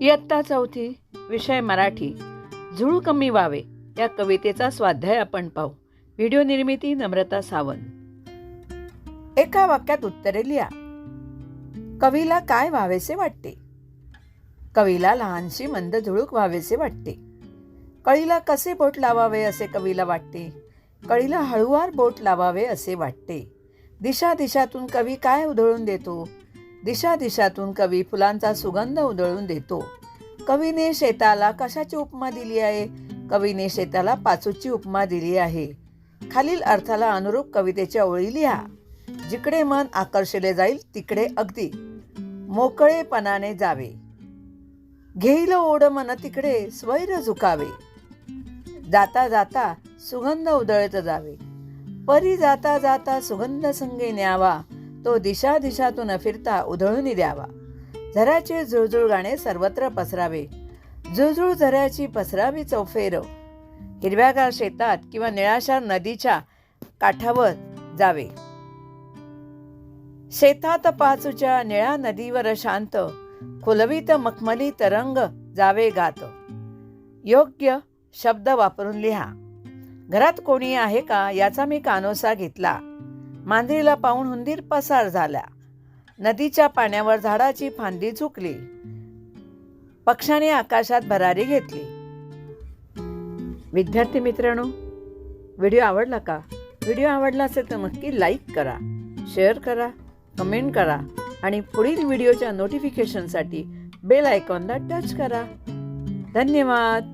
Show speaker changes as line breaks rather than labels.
इयत्ता चौथी विषय मराठी. झुळू कमी व्हावे या कवितेचा स्वाध्याय आपण पाहू. व्हिडिओ निर्मिती नम्रता सावंत. एका वाक्यात उत्तरे लिहा. कवीला काय व्हावेसे वाटते? कवीला लहानशी मंद झुळूक व्हावेसे वाटते. कळीला कसे बोट लावावे असे कवीला वाटते? कळीला हळुवार बोट लावावे असे वाटते. दिशा दिशातून कवी काय उधळून देतो? दिशा दिशातून कवी फुलांचा सुगंध उधळून देतो. कवीने शेताला कशाची उपमा दिली आहे? कवीने शेताला पाचूची उपमा दिली आहे. खालील अर्थाला अनुरूप कवितेच्या ओळी लिहा. जिकडे मन आकर्षले जाईल तिकडे अगदी. मोकळेपणाने जावे. घेईल ओढ मन तिकडे स्वैर झुकावे. जाता जाता सुगंध उधळत जावे. परी जाता जाता सुगंध संगे न्यावा. तो दिशा दिशातून फिरता उधळून द्यावा. झऱ्याचे जुळजुळ गाणे सर्वत्र पसरावे. जुळजुळ झऱ्याची पसरावी चौफेर. हिरव्यागार शेतात किंवा निळाशार नदीच्या काठावर जावे. शेतात पाचूच्या निळ्या नदीवर शांत खुलवीत मखमली तरंग जावे गात. योग्य शब्द वापरून लिहा. घरात कोणी आहे का याचा मी कानोसा घेतला. मांजरीला पाहून हुंदीर पसार झाला. नदीच्या पाण्यावर झाडाची फांदी झुकली. पक्षाने आकाशात भरारी घेतली. विद्यार्थी मित्रांनो व्हिडिओ आवडला का? व्हिडिओ आवडला असेल तर नक्की लाईक करा शेअर करा कमेंट करा आणि पुढील व्हिडिओच्या नोटिफिकेशनसाठी बेल आयकॉनला टच करा. धन्यवाद.